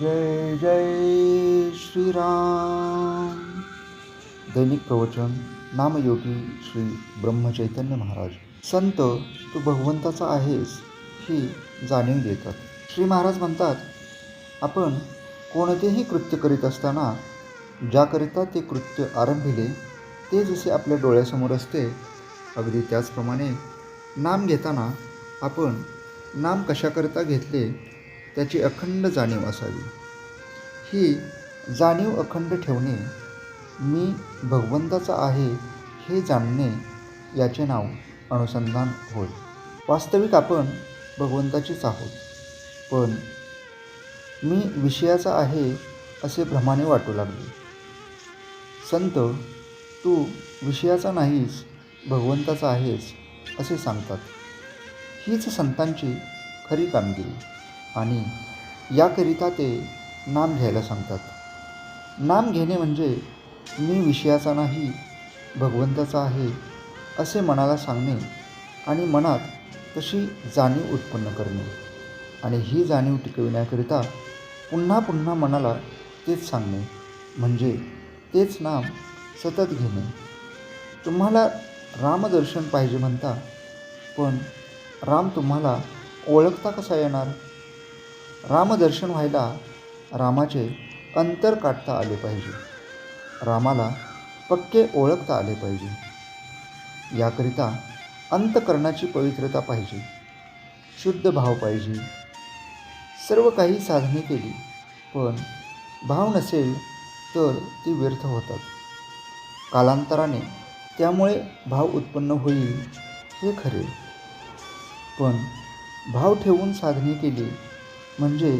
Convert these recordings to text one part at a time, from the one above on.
जय जय श्रीराम. दैनिक प्रवचन नामयोगी श्री ब्रह्मचैतन्य महाराज. संत तू भगवंताचा आहेस ही जाणीव देतात. श्री महाराज म्हणतात आपण कोणतेही कृत्य करीत असताना ज्याकरिता ते कृत्य आरंभिले ते जसे आपल्या डोळ्यासमोर असते अगदी त्याचप्रमाणे नाम घेताना आपण नाम कशाकरिता घेतले त्याची अखंड जाणीव असावी. ही जाणीव अखंड ठेवणे मी भगवंताचा आहे हे जाणणे याचे नाव अनुसंधान होय. वास्तविक आपण भगवंताचीच आहोत. पण मी विषयाचा आहे असे भ्रमाने वाटू लागले. संत तू विषयाचा नाहीस भगवंताचा आहेस असे सांगतात. हीच संतांची खरी कामगिरी. आणि याकरिता ते नाम घ्यायला सांगतात. नाम घेणे म्हणजे मी विषयाचा नाही भगवंताचा आहे असे मनाला सांगणे आणि मनात तशी जाणीव उत्पन्न करणे. आणि ही जाणीव टिकविण्याकरिता पुन्हा पुन्हा मनाला तेच सांगणे म्हणजे तेच नाम सतत घेणे. तुम्हाला रामदर्शन पाहिजे म्हणता पण राम तुम्हाला ओळखता कसा येणार? रामदर्शन व्हायला रामाचे अंतर काढता आले पाहिजे. रामाला पक्के ओळखता आले पाहिजे. याकरिता अंतकरणाची पवित्रता पाहिजे. शुद्ध भाव पाहिजे. सर्व काही साधने केली पण भाव नसेल तर ती व्यर्थ होतात. कालांतराने त्यामुळे भाव उत्पन्न होईल हे खरे. पण भाव ठेवून साधने केली म्हणजे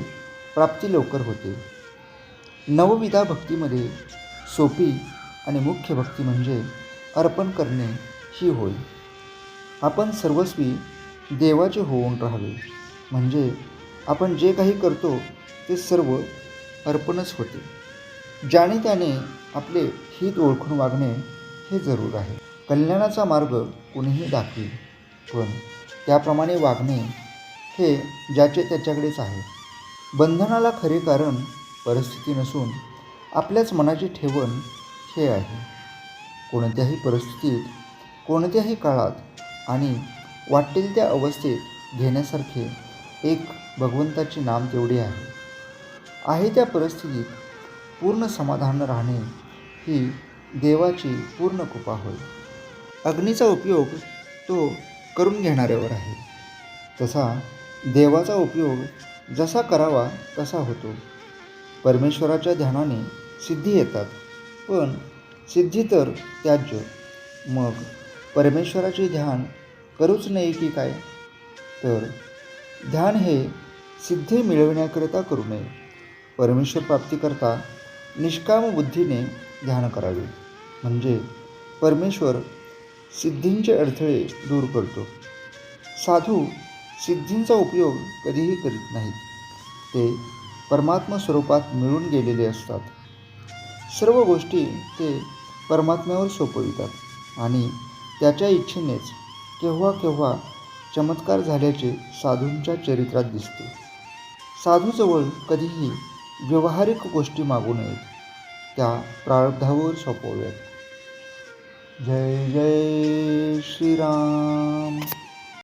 प्राप्ती लवकर होते. नवविधा भक्तीमध्ये सोपी आणि मुख्य भक्ती म्हणजे अर्पण करणे ही होय. आपण सर्वस्वी देवाचे होऊन राहावे. म्हणजे आपण जे काही करतो ते सर्व अर्पणच होते. ज्याने त्याने आपले हित ओळखून वागणे हे जरूर आहे. कल्याणाचा मार्ग कुणीही दाखवी पण त्याप्रमाणे वागणे हे ज्याचे त्याच्याकडेच आहे. बंधनाला खरे कारण परिस्थिती नसून आपल्याच मनाची ठेवण हे आहे. कोणत्याही परिस्थितीत कोणत्याही काळात आणि वाटेल त्या अवस्थेत घेण्यासारखे एक भगवंताचे नाम तेवढे आहे. आहे त्या परिस्थितीत पूर्ण समाधान राहणे ही देवाची पूर्ण कृपा होय. अग्नीचा उपयोग तो करून घेणाऱ्यावर आहे. तसा देवाचा उपयोग जसा करावा तसा होतो. परमेश्वराच्या ध्यानाने सिद्धी येतात. पण सिद्धी तर त्याज्य. मग परमेश्वराचे ध्यान करूच नये की काय? तर ध्यान हे सिद्धी मिळविण्याकरिता करू नये. परमेश्वर प्राप्तीकरता निष्काम बुद्धीने ध्यान करावे. म्हणजे परमेश्वर सिद्धींचे अडथळे दूर करतो. साधू सिद्धींचा उपयोग कधीही करीत नाहीत. ते परमात्मा स्वरूपात मिळून गेलेले असतात. सर्व गोष्टी ते परमात्म्यावर सोपवितात आणि त्याच्या इच्छेनेच केव्हा केव्हा चमत्कार झाल्याचे साधूंच्या चरित्रात दिसते. साधूजवळ कधीही व्यवहारिक गोष्टी मागू नयेत. त्या प्रारब्धावर सोपवाव्यात. जय जय श्रीराम.